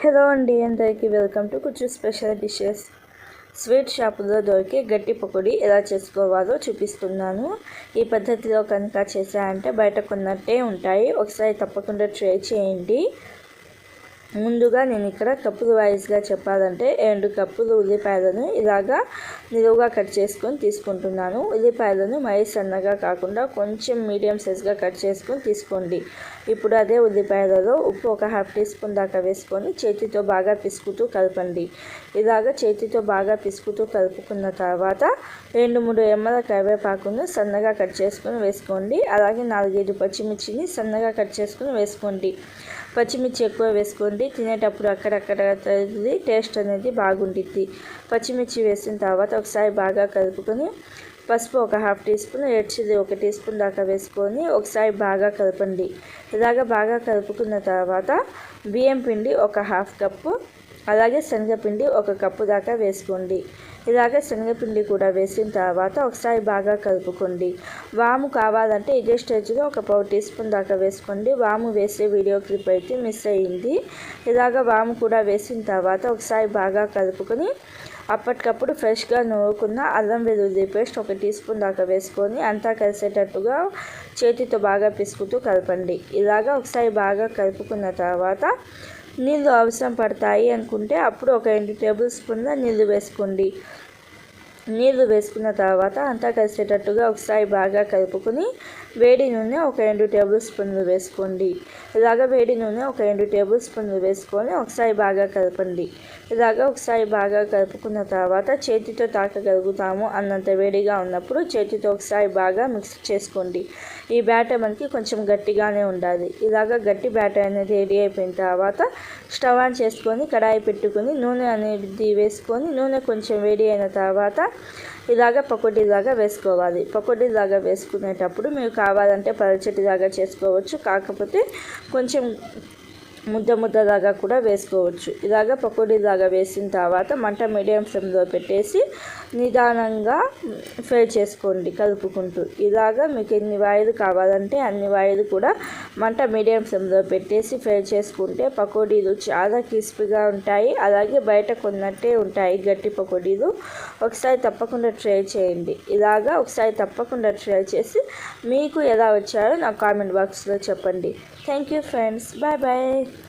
Hello అండి అందరికీ welcome to కుచ్చు స్పెషల్ డిషెస్. స్వీట్ షాపులో దొరికే గట్టి పకోడీ ఎలా చేసుకోవాలో చూపిస్తున్నాను. ఈ పద్ధతిలో కనుక చేశారంటే బయట కొన్నట్టే ఉంటాయి. ఒకసారి తప్పకుండా ట్రై చేయండి. ముందుగా నేను ఇక్కడ కప్పులు వైజ్గా చెప్పాలంటే రెండు కప్పులు ఉల్లిపాయలను ఇలాగా నిలువుగా కట్ చేసుకొని తీసుకుంటున్నాను. ఉల్లిపాయలను మరీ సన్నగా కాకుండా కొంచెం మీడియం సైజ్గా కట్ చేసుకొని తీసుకోండి. ఇప్పుడు అదే ఉల్లిపాయలలో ఉప్పు ఒక హాఫ్ టీ స్పూన్ దాకా వేసుకొని చేతితో బాగా పిసుకుతూ కలపండి. ఇలాగ చేతితో బాగా పిసుకుతూ కలుపుకున్న తర్వాత రెండు మూడు ఎమ్మల కరివేపాకును సన్నగా కట్ చేసుకొని వేసుకోండి. అలాగే నాలుగైదు పచ్చిమిర్చిని సన్నగా కట్ చేసుకొని వేసుకోండి. పచ్చిమిర్చి ఎక్కువ వేసుకోండి. తినేటప్పుడు అక్కడక్కడ తగిలి టేస్ట్ అనేది బాగుంటుంది పచ్చిమిర్చి వేసిన తర్వాత ఒకసారి బాగా కలుపుకొని పసుపు ఒక half teaspoon red chilli ఒక టీ స్పూన్ దాకా వేసుకొని ఒకసారి బాగా కలపండి. ఇలాగ బాగా కలుపుకున్న తర్వాత బియ్యం పిండి ఒక హాఫ్ కప్పు అలాగే శనగపిండి ఒక కప్పు దాకా వేసుకోండి. ఇలాగే శనగపిండి కూడా వేసిన తర్వాత ఒకసారి బాగా కలుపుకోండి. వాము కావాలంటే ఇదే స్టేజ్లో ఒక పావు టీ స్పూన్ దాకా వేసుకోండి. వాము వేసే వీడియో క్లిప్ అయితే మిస్ అయ్యింది ఇలాగ వాము కూడా వేసిన తర్వాత ఒకసారి బాగా కలుపుకొని అప్పటికప్పుడు ఫ్రెష్గా నూరుకున్న అల్లం వెల్లుల్లి పేస్ట్ ఒక టీ స్పూన్ దాకా వేసుకొని అంతా కలిసేటట్టుగా చేతితో బాగా పిసుకుతూ కలపండి. ఇలాగా ఒకసారి బాగా కలుపుకున్న తర్వాత నీళ్ళు అవసరం పడతాయి అనుకుంటే అప్పుడు ఒక రెండు టేబుల్ స్పూన్ల నీళ్ళు వేసుకోండి. నీళ్ళు వేసుకున్న తర్వాత అంతా కలిసేటట్టుగా ఒకసారి బాగా కలుపుకొని వేడి నూనె ఒక రెండు టేబుల్ స్పూన్లు వేసుకోండి. ఇలాగ వేడి నూనె ఒక రెండు టేబుల్ స్పూన్లు వేసుకొని ఒకసారి బాగా కలపండి. ఇలాగ ఒకసారి బాగా కలుపుకున్న తర్వాత చేతితో తాకగలుగుతాము అన్నంత వేడిగా ఉన్నప్పుడు చేతితో ఒకసారి బాగా మిక్స్ చేసుకోండి. ఈ బ్యాటర్ మనకి కొంచెం గట్టిగానే ఉండాలి. ఇలాగ గట్టి బ్యాటర్ అనేది రెడీ అయిపోయిన తర్వాత స్టవ్ ఆన్ చేసుకొని కడాయి పెట్టుకొని నూనె అనేది వేసుకొని నూనె కొంచెం వేడి అయిన తర్వాత ఇలాగ పకోడీలాగా వేసుకోవాలి. పకోడీలాగా వేసుకునేటప్పుడు మీరు కావాలంటే పరచటి పరచటిలాగా చేసుకోవచ్చు. కాకపోతే కొంచెం ముద్ద ముద్ద ముద్దలాగా కూడా వేసుకోవచ్చు. ఇలాగ పకోడీలాగా వేసిన తర్వాత మంట మీడియం ఫ్లేమ్లో పెట్టేసి నిదానంగా ఫ్రై చేసుకోండి కలుపుకుంటూ. ఇలాగ మీకు ఎన్ని వాయిలు కావాలంటే అన్ని వాయిలు కూడా మంట మీడియం సిమ్లో పెట్టేసి ఫ్రై చేసుకుంటే పకోడీలు చాలా క్రిస్పీగా ఉంటాయి. అలాగే బయట కొన్నట్టే ఉంటాయి గట్టి పకోడీలు. ఒకసారి తప్పకుండా ట్రై చేయండి. ఇలాగా ఒకసారి తప్పకుండా ట్రై చేసి మీకు ఎలా వచ్చారో నాకు కామెంట్ బాక్స్లో చెప్పండి. Thank you friends bye bye